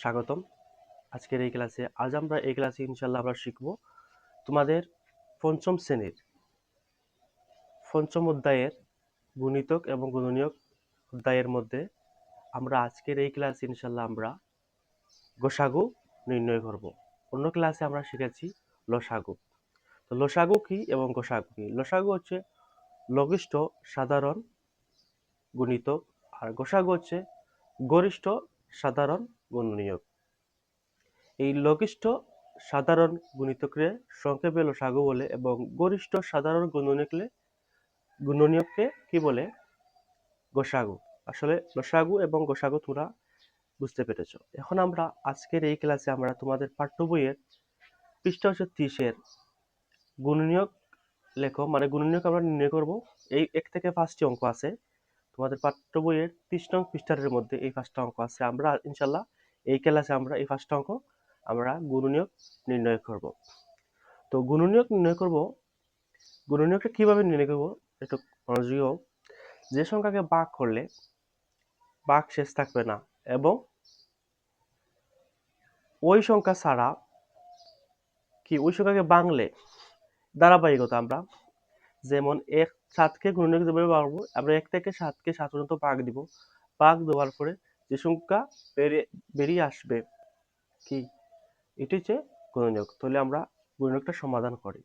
স্বাগতম। আজকের এই ক্লাসে, আজ আমরা এই ক্লাসে ইনশাল্লাহ আমরা শিখব তোমাদের পঞ্চম শ্রেণির, পঞ্চম অধ্যায়ের গুণিতক এবং গুণনীয়ক অধ্যায়ের মধ্যে আমরা আজকের এই ক্লাসে ইনশাল্লাহ আমরা গোসাগু নির্ণয় করব। অন্য ক্লাসে আমরা শিখেছি লসাগু। তো লসাগু কি এবং গোসাগু কি? লসাগু হচ্ছে লঘিষ্ঠ সাধারণ গুণিতক আর গোসাগু হচ্ছে গরিষ্ঠ সাধারণ গুণনীয়ক। এই লঘিষ্ঠ সাধারণ গুণিতককে সংক্ষেপে লসাগু বলে এবং গরিষ্ঠ সাধারণ গুণনীয়কলে, গুণনীয়ককে কি বলে? গোসাগু। আসলে লসাগু এবং গোসাগু তোমরা বুঝতে পেরেছ। এখন আমরা আজকের এই ক্লাসে আমরা তোমাদের পাঠ্য বইয়ের পৃষ্ঠা হচ্ছে ত্রিশের গুণনীয়ক লেখো। মানে গুণনীয়ক আমরা নির্ণয় করব। এই এক থেকে পাঁচটি অঙ্ক আছে। তোমাদের পাঠ্য বইয়ের ত্রিশ নং পৃষ্ঠারের মধ্যে এই পাঁচটা অঙ্ক আছে। আমরা ইনশাল্লাহ এই ক্লাসে আমরা, এই পাঁচটা অঙ্ক আমরা গুণনীয়ক নির্ণয় করব। তো গুণনীয়ক নির্ণয় করব, গুণনীয়কটা কীভাবে নির্ণয় করব একটু মনোযোগী যে সংখ্যাকে ভাগ করলে ভাগ শেষ থাকবে না এবং ওই সংখ্যা ছাড়া কি, ওই সংখ্যাকে বাংলে ধারাবাহিকতা আমরা যেমন এক সাতকে গুণনীয়ক যেভাবে পারব আমরা এক থেকে সাতকে সাত পর্যন্ত ভাগ দিব। ভাগ দেওয়ার পরে যে সংখ্যা বেরিয়ে আসবে, কি? এটি হচ্ছে গুণনীয়ক। তাহলে আমরা গুণনীয়কটা সমাধান করি।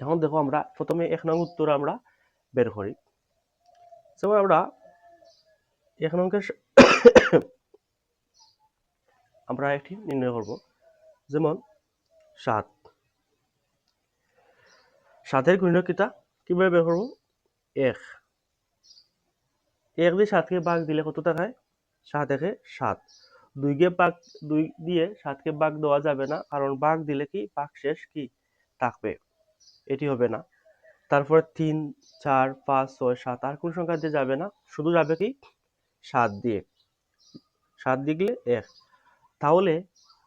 এখন দেখো আমরা প্রথমে এক নং উত্তর আমরা বের করি। যেমন আমরা এক নংকে আমরা একটি নির্ণয় করব। যেমন সাত। সাতের গুণনীয়ক কিটা কীভাবে বের করব? এক। এক দিয়ে সাতকে ভাগ দিলে কত টাকায় সাত একে সাত। দুইকে ভাগ দুই দিয়ে সাতকে ভাগ দেওয়া যাবে না, কারণ ভাগ দিলে কি? ভাগ শেষ কি? থাকবে। এটি হবে না। তারপরে তিন, চার, পাঁচ, ছয়, সাত, আর কোন সংখ্যা দিয়ে যাবে না। শুধু যাবে কি? সাত দিয়ে। সাত দিয়ে এক। তাহলে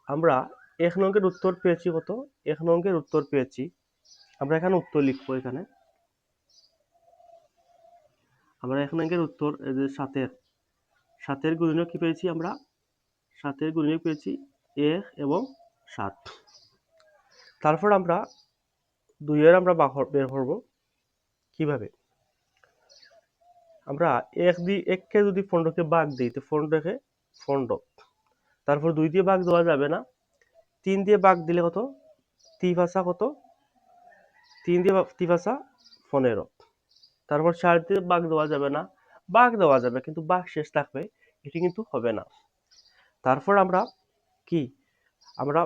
আমরা এক নঙ্কের উত্তর পেয়েছি কত? এক নঙ্কের উত্তর পেয়েছি। আমরা এখানে উত্তর লিখব এখানে। আমরা এক নঙ্কের উত্তর সাতের সাতের গুণনীয়ক কি পেয়েছি আমরা? সাতের গুণনীয়ক পেয়েছি? এক এবং সাত। তারপর আমরা দুইয়ের আমরা বের করব। কীভাবে? আমরা এক দিয়ে এককে যদি পনেরোকে ভাগ দিই, তো পনেরোকে পনেরো। তারপর দুই দিয়ে বাঘ দেওয়া যাবে না। তিন দিয়ে ভাগ দিলে কত? তিফাসা কত? তিন দিয়ে তিফাসা পনেরো। তারপর চার দিয়ে বাঘ দেওয়া যাবে না। ভাগ দেওয়া যাবে, কিন্তু বাঘ শেষ থাকবে, এটি কিন্তু হবে না। তারপর আমরা কি? আমরা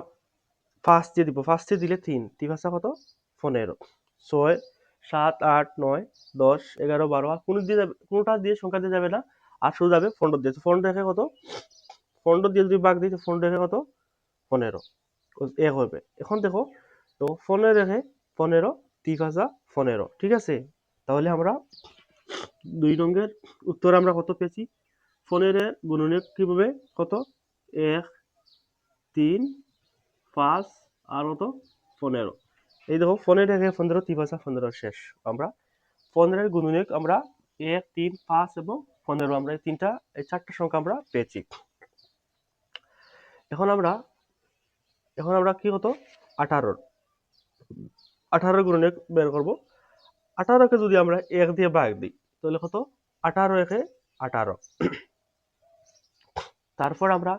ফার্স্ট দিয়ে দিব। ফার্স্টে দিলে তিন। তিফাসা কত? পনেরো। ছয়, সাত, আট, নয়, দশ, এগারো, বারো, আর কোনো দিয়ে যাবে, কোনোটা দিয়ে সংখ্যা দিয়ে যাবে না, আর শুধু যাবে পনেরো দিয়ে। পনেরো রেখে কত? পনেরো দিয়ে যদি বাঘ দিই, তো পনেরো রেখে কত? পনেরো। এক হবে। এখন দেখো, তো পনেরো রেখে পনেরো তিফাসা পনেরো। ঠিক আছে? তাহলে আমরা দুই রঙের উত্তর আমরা কত পেয়েছি? পনেরো গুণনীয়ক কীভাবে? কত? এক, তিন, পাঁচ আর কত? পনেরো। এই দেখো পনেরো থেকে পনেরো তিপাশা পনেরো শেষ। আমরা পনেরোর গুণনীয়ক আমরা এক, তিন, পাঁচ এবং পনেরো, আমরা এই তিনটা, এই চারটা সংখ্যা আমরা পেয়েছি। এখন আমরা এখন আমরা কি হতো আঠারোর আঠারোর গুণনীয়ক বের করব। আঠারোকে যদি আমরা এক দিয়ে ভাগ দিই তাহলে কত? আঠারো একে আঠারো। তারপর আমরা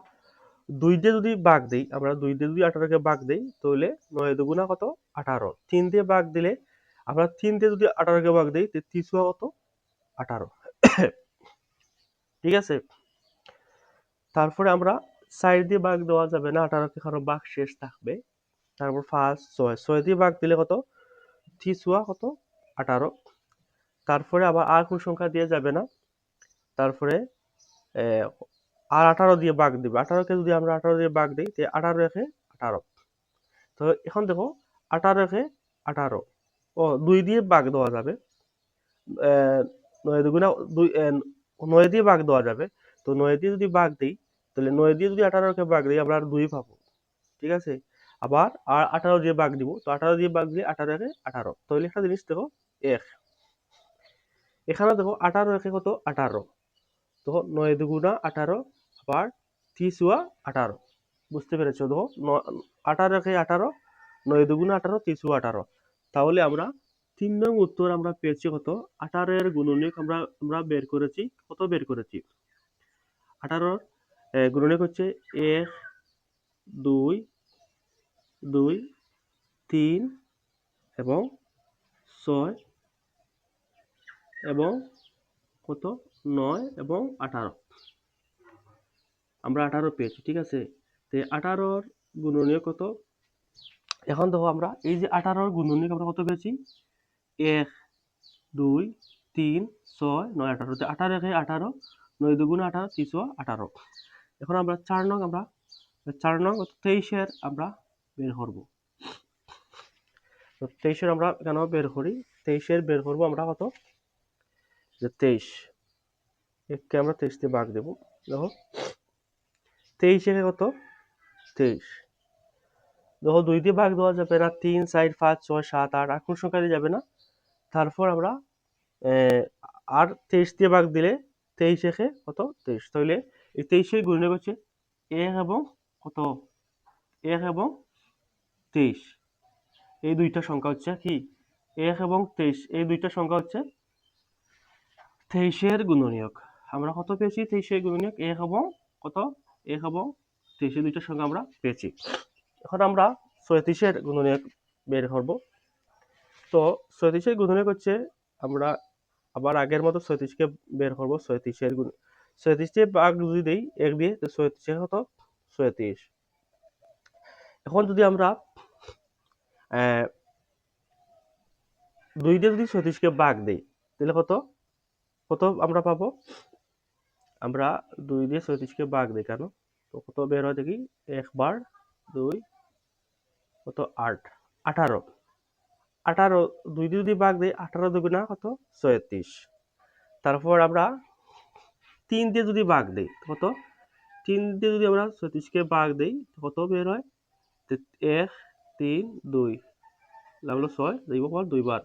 দুই দিয়ে যদি বাঘ দিই, আমরা দুই দিয়ে যদি আঠারোকে বাঘ দিই, তাহলে নয় দুগুণা কত? আঠারো। তিন দিয়ে বাঘ দিলে আমরা তিন দিয়ে যদি আঠারোকে বাঘ দিই তিসুয়া কত? আঠারো। ঠিক আছে? তারপরে আমরা সাইড দিয়ে বাঘ দেওয়া যাবে না আঠারোকে কারণ বাঘ শেষ থাকবে। তারপর ফার্স্ট ছয়। ছয় দিয়ে বাঘ দিলে কত? তিসুয়া কত? আঠারো। তারপরে আবার আর কোন সংখ্যা দিয়ে যাবে না। তারপরে আর আঠারো দিয়ে বাঘ দিবে। আঠারোকে যদি আমরা আঠারো দিয়ে বাঘ দিই, তো আঠারো একে আঠারো। তো এখন দেখো আঠারো একে আঠারো। ও, দুই দিয়ে বাঘ দেওয়া যাবে। নয় দুগুণা দুই নয় দিয়ে বাঘ দেওয়া যাবে। তো নয় দিয়ে যদি বাঘ দিই, তাহলে নয় দিয়ে যদি আঠারোকে বাঘ দিই, আমরা আর দুই পাবো। ঠিক আছে? আবার আর আঠারো দিয়ে বাঘ দিব। তো আঠারো দিয়ে বাঘ দিলে আঠারো একে আঠারো। তাহলে একটা জিনিস দেখো, এক। এখানে দেখো আঠারো একে কত? আঠারো। তো নয় দুগুণা আঠারো আবার তিসুয়া আঠারো। বুঝতে পেরেছ? দেখো আঠারো একে আঠারো, নয় দুগুণ আঠারো তিসুয়া আঠারো। তাহলে আমরা তিন নং উত্তর আমরা পেয়েছি কত? আঠারোর গুণনীয়ক আমরা আমরা বের করেছি। কত বের করেছি? আঠারোর গুণনীয়ক হচ্ছে এক, দুই দুই, তিন এবং ছয়। এবং কত? নয় এবং আঠারো। আমরা আঠারো পেয়েছি, ঠিক আছে? তো আঠারোর গুণনীয় কত? এখন দেখো আমরা, এই যে আঠারোর গুণনীয় আমরা কত পেয়েছি? এক, দুই, তিন, ছয়, নয়, আঠারো। তো আঠারো একে আঠারো, নয় দুগুণ আঠারো তিনশো আঠারো। এখন আমরা চার নং, আমরা চার নং তেইশের আমরা বের করব। তেইশের আমরা কেন বের করি? তেইশের বের করব আমরা কত? যে তেইশ এককে আমরা তেইশ দিয়ে ভাগ দেবো। দেখো, তেইশ একে কত? তেইশ। দেখো, দুই দিয়ে ভাগ দেওয়া যাবে না, তিন, চার, পাঁচ, ছয়, সাত, আট আর কোন সংখ্যা দিয়ে যাবে না। তারপর আমরা আর তেইশ দিয়ে ভাগ দিলে তেইশ একে কত? তেইশ। তাহলে এই তেইশের গুণনীয়ক হচ্ছে এক এবং কত? এক এবং তেইশ। এই দুইটা সংখ্যা হচ্ছে কি? এক এবং তেইশ। এই দুইটা সংখ্যা হচ্ছে তেইশের গুণনীয়ক। আমরা কত পেয়েছি? তেইশের গুণনীয়ক। এক এবং কত? এক এবং তেইশের দুইটার সঙ্গে আমরা পেয়েছি। এখন আমরা ছয়ত্রিশের গুণনীয়ক বের করব। তো ছয়ত্রিশের গুণনীয়ক হচ্ছে আমরা আবার আগের মতো ছয়ত্রিশকে বের করব। ছয়ত্রিশের গুণ ছয়ত্রিশে ভাগ যদি দিই, এক দিয়ে, তো ছয়ত্রিশে কত? ছয়ত্রিশ। এখন যদি আমরা দুই দিয়ে যদি ছয়ত্রিশকে ভাগ দিই, তাহলে কত? কত আমরা পাবো, আমরা দুই দিয়ে ছয়ত্রিশকে দিই কেন? তো কত বের হয় দেখি একবার দুই, কত? আট, আঠারো। আঠারো, দুই দিয়ে যদি ভাগ দিই, আঠারো দুগুণা কত? ছয়ত্রিশ। তারপর আমরা তিন দিয়ে যদি ভাগ দিই কত? তিন দিয়ে যদি আমরা ছত্রিশকে ভাগ দিই কত বের হয়? এক, তিন, দুই। লাগল ছয়, দুই দুইবার।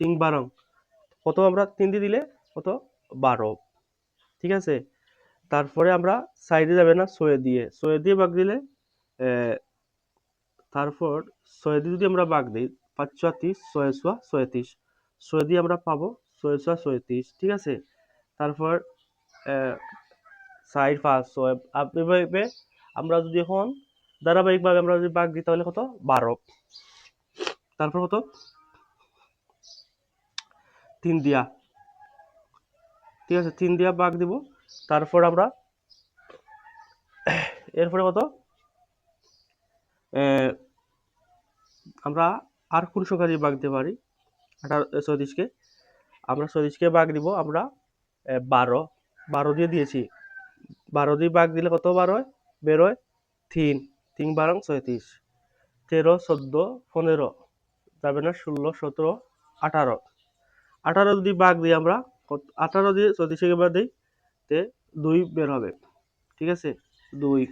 তিন বারং কত আমরা তিন দিয়ে দিলে কত? বারো। ঠিক আছে? তারপরে আমরা সাইডে যাবে না ছয় দিয়ে ছয় দিয়ে বাঘ দিলে তারপর ছয় দিয়ে যদি আমরা বাঘ দিই পাঁচ ছয় তিরিশ ছয় ছয় ছয়ত্রিশ। ছয় দিয়ে আমরা পাবো ছয় ছয় ছয়ত্রিশ। ঠিক আছে? তারপর সাইড পাঁচ, ছয় এভাবে আমরা যদি এখন ধারাবাহিকভাবে আমরা যদি বাঘ দিই, তাহলে কত? বারো। তারপর কত? তিন দিয়া। ঠিক আছে, তিন দিয়া বাঘ দিব। তারপর আমরা, এরপরে কত? আমরা আর কোন সংখ্যা দিয়ে ভাগ দিতে পারি? আঠারো চৌত্রিশকে আমরা চৌত্রিশকে বাঘ দিব, আমরা বারো। বারো দিয়ে দিয়েছি। বারো দিয়ে বাঘ দিলে কত বার হয়? বের তিন। তিন বারং ছয়ত্রিশ। তেরো, চোদ্দ, পনেরো। যাবে না ষোলো, সতেরো, আঠারো। আঠারো যদি বাঘ দিই আমরা কত- আঠারো দিয়ে চৌত্রিশকে বাদ দিই, তে দুই বের হবে, ঠিক আছে? দুই।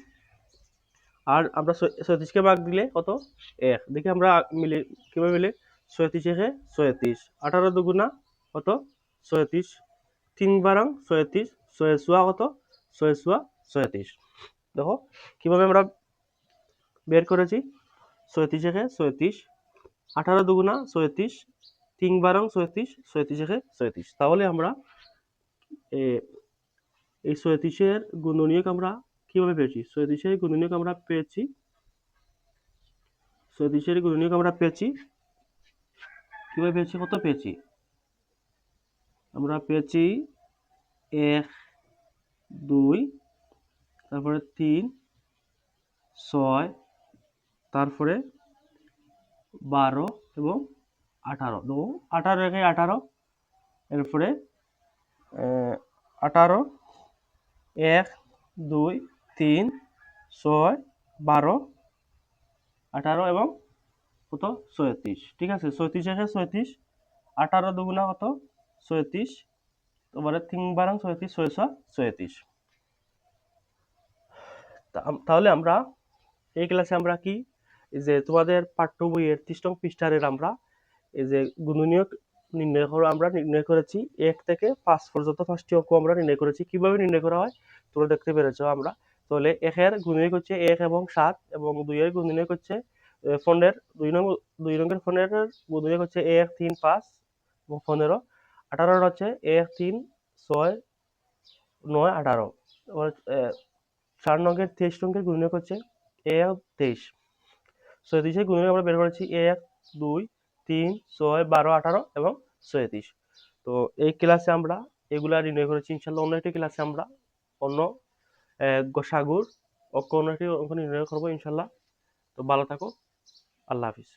আর আমরা ছয়- ছয়ত্রিশকে ভাগ দিলে কত? এক। দেখি আমরা মিলে, কীভাবে মিলে? ছয়ত্রিশ একে ছয়ত্রিশ আঠারো দুগুণা কত? ছয়ত্রিশ তিন বারং ছয়ত্রিশ ছয় ছুয়া কত? ছয় ছুয়া ছয়ত্রিশ দেখো, কীভাবে আমরা বের করেছি? ছয়ত্রিশ একে ছয়ত্রিশ আঠারো দুগুণা ছয়ত্রিশ তিন বারং ছয়ত্রিশ ছয়ত্রিশ একে ছয়ত্রিশ। তাহলে আমরা এই ছয়ত্রিশের গুণনীয়ক আমরা কীভাবে পেয়েছি? ছয়ত্রিশের গুণনীয়ক আমরা পেয়েছি, ছয়ত্রিশের গুণনীয়ক আমরা পেয়েছি, কীভাবে পেয়েছি? কত পেয়েছি? আমরা পেয়েছি এক, দুই, তারপরে তিন, ছয়, তারপরে বারো এবং আঠারো তো আঠারো রেখে আঠারো, এরপরে আঠারো, এক, দুই, তিন, ছয়, বারো, আঠারো এবং কত? ছয়ত্রিশ, ঠিক আছে? ছয়ত্রিশ একে ছয়ত্রিশ, আঠারো দুগুণা কত? ছয়ত্রিশ তারপরে তিন বারং ছয়ত্রিশ ছয়শো ছয়ত্রিশ। তাহলে আমরা এই ক্লাসে আমরা কি? যে তোমাদের পাঠ্য বইয়ের তৃষ্টং পৃষ্ঠারের আমরা এই যে গুণনীয়ক নির্ণয় করো আমরা নির্ণয় করেছি এক থেকে পাঁচ পর্যন্ত পাঁচটি অঙ্ক আমরা নির্ণয় করেছি। কীভাবে নির্ণয় করা হয়? তোমরা দেখতে পেরেছ আমরা। তাহলে একের গুণনীয়ক হচ্ছে এক এবং সাত এবং দুইয়ের গুণনীয়ক হচ্ছে পনেরো। দুই নং দুই রঙের পনেরোর গুণনীয়ক হচ্ছে এক, তিন, পাঁচ এবং পনেরো। আঠারোর হচ্ছে এক, তিন, ছয়, নয়, আঠারো। চার নঙ্গের তেইশ রঙের গুণনীয়ক হচ্ছে এক, তেইশ। ছয়ত্রিশের গুণনীয়ক আমরা বের করেছি এক, দুই তিন, ছয়, বারো, আঠারো এবং ছয়ত্রিশ। তো এই ক্লাসে আমরা এগুলা রিনয় করেছি। ইনশাল্লাহ অন্য একটি ক্লাসে আমরা অন্য গোসাগুর অন্য একটি অঙ্ক নির্ণয় করব ইনশাল্লাহ তো ভালো থাকো। আল্লাহ হাফিজ।